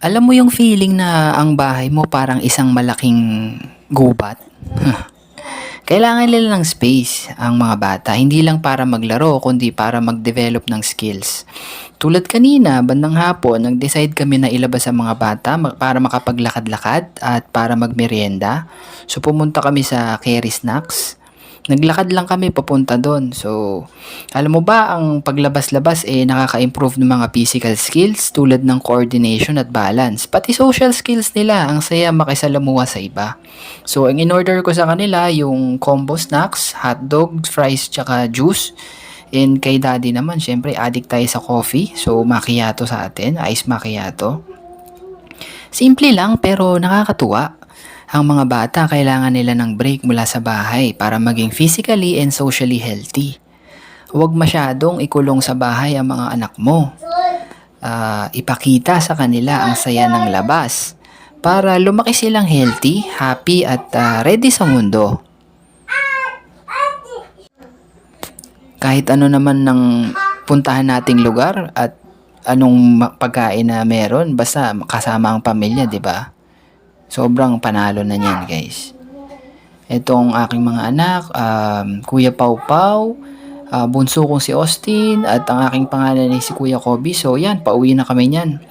Alam mo yung feeling na ang bahay mo parang isang malaking gubat? Kailangan nila ng space ang mga bata, hindi lang para maglaro kundi para mag-develop ng skills. Tulad kanina, bandang hapon, nag-decide kami na ilabas ang mga bata para makapaglakad-lakad at para magmerienda. So pumunta kami sa Kerry Snacks. Naglakad lang kami papunta doon. So, alam mo ba, ang paglabas-labas eh nakaka-improve ng mga physical skills tulad ng coordination at balance. Pati social skills nila, ang saya makisalamuha sa iba. So, ang in-order ko sa kanila yung combo snacks, hotdog, fries, tsaka juice. And kay daddy naman, syempre addict tayo sa coffee. So, macchiato sa atin, ice macchiato. Simple lang pero nakakatuwa. Ang mga bata kailangan nila ng break mula sa bahay para maging physically and socially healthy. Huwag masyadong ikulong sa bahay ang mga anak mo. Ah, ipakita sa kanila ang saya ng labas para lumaki silang healthy, happy at ah, ready sa mundo. Kahit ano naman ng puntahan nating lugar at anong pagkain na meron, basta kasama ang pamilya, di ba? Sobrang panalo na niyan, guys. Itong aking mga anak, um, Kuya Pau Pau, ah, bunso kong si Austin, at ang aking pangalan ay si Kuya Kobe. So, yan, pauwi na kami niyan.